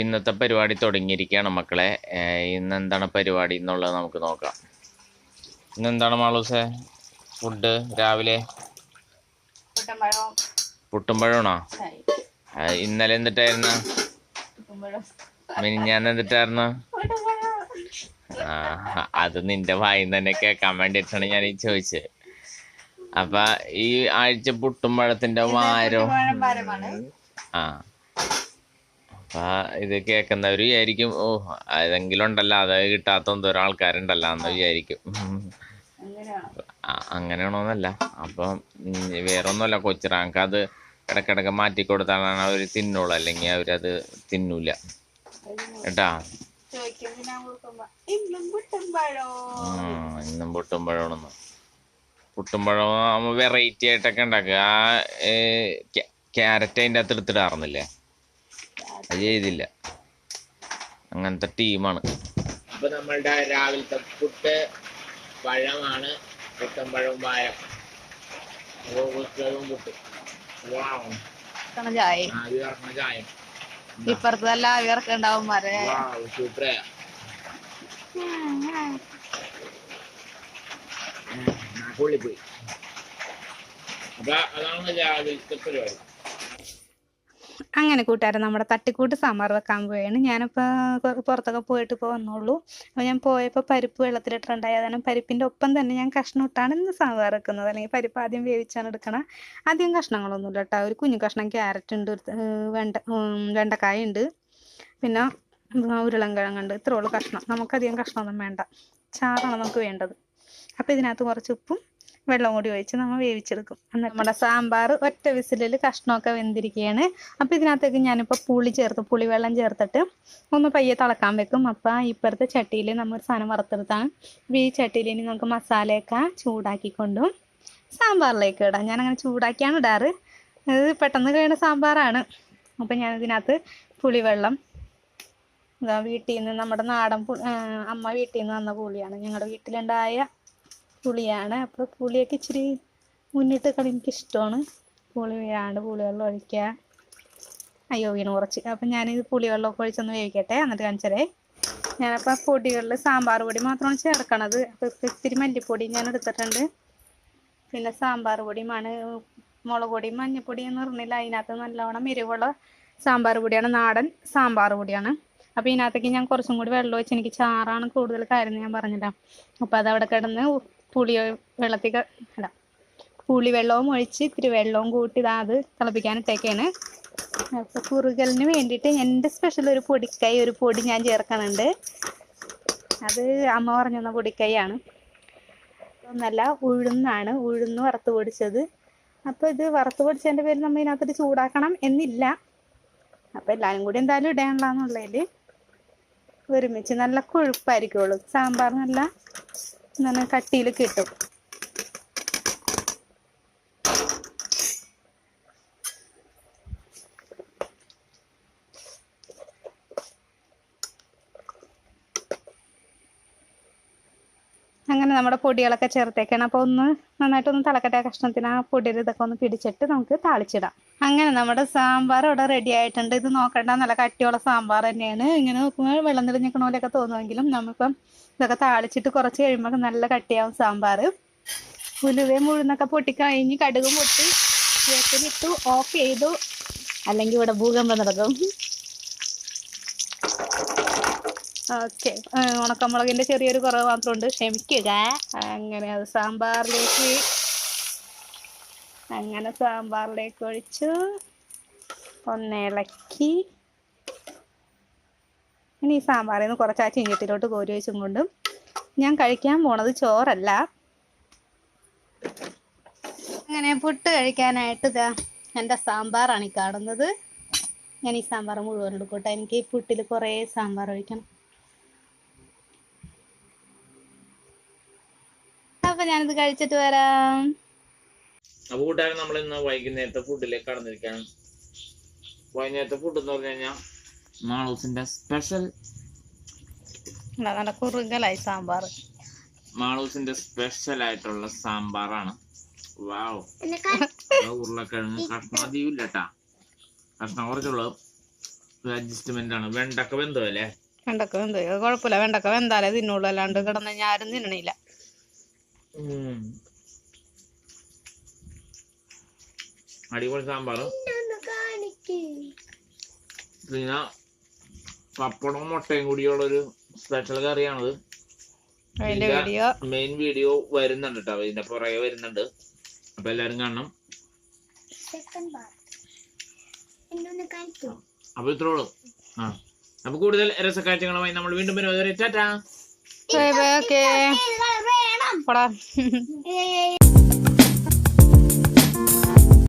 ഇന്നത്തെ പരിപാടി തുടങ്ങിയിരിക്കുകയാണ് മക്കളെ. ഇന്ന് എന്താണ് പരിപാടി എന്നുള്ളത് നമുക്ക് നോക്കാം. ഇന്ന് എന്താണ് മാളൂസേ? ഫുഡ് രാവിലെ? കുട്ടമ്പഴം പുട്ടും പഴമാണോ ചായ ആ, ഇന്നലെ എന്തിട്ടായിരുന്നു? മിനിഞ്ഞാൻ മിനിഞ്ഞാന്ന് എന്തിട്ടായിരുന്നു? ആ അത് നിന്റെ വായിന്ന് തന്നെ കേൾക്കാൻ വേണ്ടിയിട്ടാണ് ഞാൻ ഈ ചോദിച്ചത്. അപ്പൊ ഈ ആഴ്ച പുട്ടുമ്പഴത്തിന്റെ വാരോ? പഴമാണ് ആ ഇത് കേൾക്കുന്നവർ വിചാരിക്കും ഓ അതെങ്കിലും ഉണ്ടല്ലോ അത് കിട്ടാത്ത എന്തോരം ആൾക്കാരുണ്ടല്ലോ എന്ന് വിചാരിക്കും. അങ്ങനെയാണോന്നല്ല. അപ്പം വേറെ ഒന്നുമല്ല കൊച്ചിറാങ്ക് അത് ഇടക്കിടക്ക് മാറ്റി കൊടുത്താലാണ് അവർ തിന്നുള്ളൂ അല്ലെങ്കിൽ അവരത് തിന്നൂല. കേട്ടാ? ഇന്നും പൊട്ടും പഴമാണെന്ന്. പുട്ടും പഴം വെറൈറ്റി ആയിട്ടൊക്കെ ഉണ്ടാക്കുക. ആ ക്യാരറ്റ് അതിന്റെ അകത്ത് എടുത്തിടാറുന്നില്ലേ? അത് ചെയ്തില്ല. അങ്ങനത്തെ ടീമാണ്. അപ്പൊ നമ്മളുടെ രാവിലത്തെ പുട്ട് പഴമാണ് പുട്ടും പഴവും പായം പുട്ടും. ചായ? ചായം. ഉണ്ടാവും മര. സൂപ്പറേ. പൊള്ളിപ്പോയി അപ്പൊ അതാണ് രാവിലത്തെ പരിപാടി. അങ്ങനെ കൂട്ടുകാരൻ നമ്മുടെ തട്ടിക്കൂട്ട് സാമ്പാർ വെക്കാൻ പോയാണ് ഞാനിപ്പോൾ പുറത്തൊക്കെ പോയിട്ട് ഇപ്പോൾ വന്നുള്ളൂ അപ്പോൾ ഞാൻ പോയപ്പോൾ പരിപ്പ് വെള്ളത്തിലിട്ടുണ്ടായി കാരണം പരിപ്പിന്റെ ഒപ്പം തന്നെ ഞാൻ കഷ്ണം ഇട്ടാണ് ഇന്ന് സാമ്പാർ വെക്കുന്നത്. അല്ലെങ്കിൽ പരിപ്പ് ആദ്യം വേവിച്ചാണ് എടുക്കണം. ആദ്യം കഷ്ണങ്ങളൊന്നുമില്ല കേട്ടോ. ഒരു കുഞ്ഞു കഷ്ണം ക്യാരറ്റ് ഉണ്ട് വെണ്ട വെണ്ടക്കായ ഉണ്ട്. പിന്നെ ഉരുളൻ കിഴങ്ങുണ്ട് ഇത്രേ ഉള്ളൂ കഷ്ണം. നമുക്കധികം കഷ്ണമൊന്നും വേണ്ട. ചാറാണ് നമുക്ക് വേണ്ടത്. അപ്പോൾ ഇതിനകത്ത് കുറച്ച് ഉപ്പും വെള്ളം കൂടി ഒഴിച്ച് നമ്മൾ വേവിച്ചെടുക്കും. എന്നിട്ട് നമ്മുടെ സാമ്പാർ ഒറ്റ വിസിലിൽ കഷ്ണമൊക്കെ വെന്തിരിക്കുകയാണ് അപ്പോൾ ഇതിനകത്തേക്ക് ഞാനിപ്പോൾ പുളി ചേർത്ത് പുളിവെള്ളം ചേർത്തിട്ട് ഒന്ന് പയ്യെ തിളക്കാൻ വെക്കും. അപ്പോൾ ഇപ്പുറത്തെ ചട്ടിയിൽ നമ്മൾ സാധനം വറുത്തെടുത്താണ്. ഈ ചട്ടിയിൽ ഇനി നമുക്ക് മസാലയൊക്കെ ചൂടാക്കിക്കൊണ്ടും സാമ്പാറിലേക്ക് ഇടാം. അങ്ങനെ ചൂടാക്കിയാണ് ഇടാറ്. ഇത് പെട്ടെന്ന് കഴിയുന്ന സാമ്പാറാണ്. അപ്പൊ ഞാൻ ഇതിനകത്ത് പുളിവെള്ളം വീട്ടിൽ നിന്ന് നമ്മുടെ നാടൻ അമ്മ വീട്ടിൽ നിന്ന് വന്ന പുളിയാണ്. ഞങ്ങളുടെ വീട്ടിലുണ്ടായ പുളിയാണ്. അപ്പോൾ പുളിയൊക്കെ ഇച്ചിരി മുന്നിട്ട് കളി എനിക്ക് ഇഷ്ടമാണ് പുളി വീഴാണ്ട് പുളിവെള്ളം ഒഴിക്കുക. അയ്യോ വീണ് കുറച്ച് അപ്പം ഞാനിത് പുളിവെള്ളമൊക്കെ ഒഴിച്ചൊന്ന് വേവിക്കട്ടെ. എന്നിട്ട് കാണിച്ചതേ. ഞാനപ്പോൾ പൊടികളിൽ സാമ്പാർ പൊടി മാത്രമാണ് ചേർക്കണത്. അപ്പോൾ ഇത്തിരി മല്ലിപ്പൊടി ഞാൻ എടുത്തിട്ടുണ്ട്. പിന്നെ സാമ്പാർ പൊടിയുമാണ്. മുളക് പൊടിയും മഞ്ഞൾപ്പൊടി എന്ന് പറഞ്ഞില്ല. അതിനകത്ത് നല്ലവണ്ണം എരിവുള്ള സാമ്പാർ പൊടിയാണ്. നാടൻ സാമ്പാർ പൊടിയാണ്. അപ്പോൾ ഇതിനകത്തേക്ക് ഞാൻ കുറച്ചും കൂടി വെള്ളം ഒഴിച്ച് എനിക്ക് ചാറാണ് കൂടുതൽ കാര്യം ഞാൻ പറഞ്ഞിട്ടാണ് അപ്പോൾ അതവിടെ കിടന്ന് പുളി വെള്ളത്തിൽ അല്ല പുളി വെള്ളവും ഒഴിച്ച് ഇത്തിരി വെള്ളവും കൂട്ടി ഇതാ അത് തിളപ്പിക്കാനിട്ടേക്കാണ് അപ്പോൾ കുറുകലിന് വേണ്ടിയിട്ട് എന്റെ സ്പെഷ്യൽ ഒരു പൊടിക്കൈ ഒരു പൊടി ഞാൻ ചേർക്കുന്നുണ്ട്. അത് അമ്മ പറഞ്ഞു തന്ന പൊടിക്കൈയാണ്. ഒന്നല്ല ഉഴുന്നാണ് ഉഴുന്ന് വറുത്ത് പൊടിച്ചത്. അപ്പോൾ ഇത് വറുത്ത് പൊടിച്ചതിന്റെ പേര് നമ്മൾ ഇതിനകത്തിട്ട് ചൂടാക്കണം എന്നില്ല. അപ്പോൾ എല്ലാവരും കൂടി എന്തായാലും ഇടാനുള്ളതെന്നുള്ളതിൽ ഒരുമിച്ച് നല്ല കൊഴുപ്പായിരിക്കുള്ളൂ. സാമ്പാർ നല്ല എന്താണ് കട്ടിയിൽ കിട്ടും. അങ്ങനെ നമ്മുടെ പൊടികളൊക്കെ ചേർത്തേക്കാണ്. അപ്പോൾ ഒന്ന് നന്നായിട്ടൊന്ന് തിളക്കട്ടെ കഷ്ണത്തിന് ആ പൊടിയുടെ ഇതൊക്കെ ഒന്ന് പിടിച്ചിട്ട് നമുക്ക് താളിച്ചിടാം. അങ്ങനെ നമ്മുടെ സാമ്പാർ ഇവിടെ റെഡി ആയിട്ടുണ്ട്. ഇത് നോക്കണ്ട നല്ല കട്ടിയുള്ള സാമ്പാർ തന്നെയാണ്. ഇങ്ങനെ നോക്കുമ്പോൾ വെള്ളം തെളിഞ്ഞിക്കണ പോലെയൊക്കെ തോന്നുമെങ്കിലും നമ്മളിപ്പം ഇതൊക്കെ താളിച്ചിട്ട് കുറച്ച് കഴിയുമ്പോൾ നല്ല കട്ടിയാവും സാമ്പാർ. ഉലുവയും മുഴുന്നൊക്കെ പൊട്ടിക്കഴിഞ്ഞ് കടുകും പൊട്ടി വേപ്പിലിട്ടു ഓഫ് ചെയ്തു. അല്ലെങ്കിൽ ഇവിടെ ഭൂകമ്പം നടക്കും. ഓക്കെ. ഉണക്കമുളകിന്റെ ചെറിയൊരു കുറവ് മാത്രമുണ്ട്. ക്ഷമിക്കുക. അങ്ങനെ അത് സാമ്പാറിലേക്ക് അങ്ങനെ സാമ്പാറിലേക്ക് ഒഴിച്ചു. ഒന്ന് ഇളക്കി. ഇനി ഈ സാമ്പാറിൽ നിന്ന് കുറച്ച് ആ കോരി വെച്ചും കൊണ്ടും ഞാൻ കഴിക്കാൻ പോണത് ചോറല്ല. അങ്ങനെ പുട്ട് കഴിക്കാനായിട്ട് ഇതാ എന്റെ സാമ്പാറാണ് ഈ കാണുന്നത്. ഞാൻ ഈ സാമ്പാർ മുഴുവൻ എടുക്കട്ടെ എനിക്ക് ഈ പുട്ടിൽ കുറേ സാമ്പാർ ഒഴിക്കണം. അപ്പൊ ഞാനിത് കഴിച്ചിട്ട് വരാം. അപ്പൊ കൂട്ടുകാരൻ നമ്മൾ ഇന്ന് വൈകുന്നേരത്തെ ഫുഡിലേക്ക് കടന്നിരിക്കുകയാണ്. വൈകുന്നേരത്തെ ഫുഡ് എന്ന് പറഞ്ഞു കഴിഞ്ഞാൽ മാളൂസിന്റെ സ്പെഷ്യൽ നല്ല കുറുകലായി സാമ്പാർ മാളൂസിന്റെ സ്പെഷ്യൽ ആയിട്ടുള്ള സാമ്പാറാണ്. വാവ്. ഉരുളക്കിഴങ്ങ് കഷ്ണം. അധികം ഇല്ലട്ടാ കഷ്ണം കുറച്ചുള്ളൂ. അഡ്ജസ്റ്റ്മെന്റ് ആണ്. വെണ്ടക്ക വെന്തോ അല്ലേ വെണ്ടക്ക വെന്തോ. കുഴപ്പമില്ല. വെണ്ടക്ക വെന്താലേ തിന്നുള്ളൂ. അല്ലാണ്ട് കിടന്ന് ഞാനും ആരും തിന്നണില്ല. അടിപൊളി സാമ്പാറും. പിന്നെ പപ്പടവും മുട്ടയും കൂടിയുള്ള ഒരു സ്പെഷ്യൽ കറിയാണത്. അതിന്റെ വീഡിയോ മെയിൻ വീഡിയോ വരുന്നുണ്ട് കേട്ടോ ഇതിന്റെ പുറകെ വരുന്നുണ്ട്. അപ്പൊ എല്ലാരും കാണണം. അപ്പൊ ഇത്രോളൂ ആ. അപ്പൊ കൂടുതൽ രസക്കാഴ്ചകളുമായി നമ്മൾ വീണ്ടും വരും ടാറ്റാ. ഓക്കെ പോടാ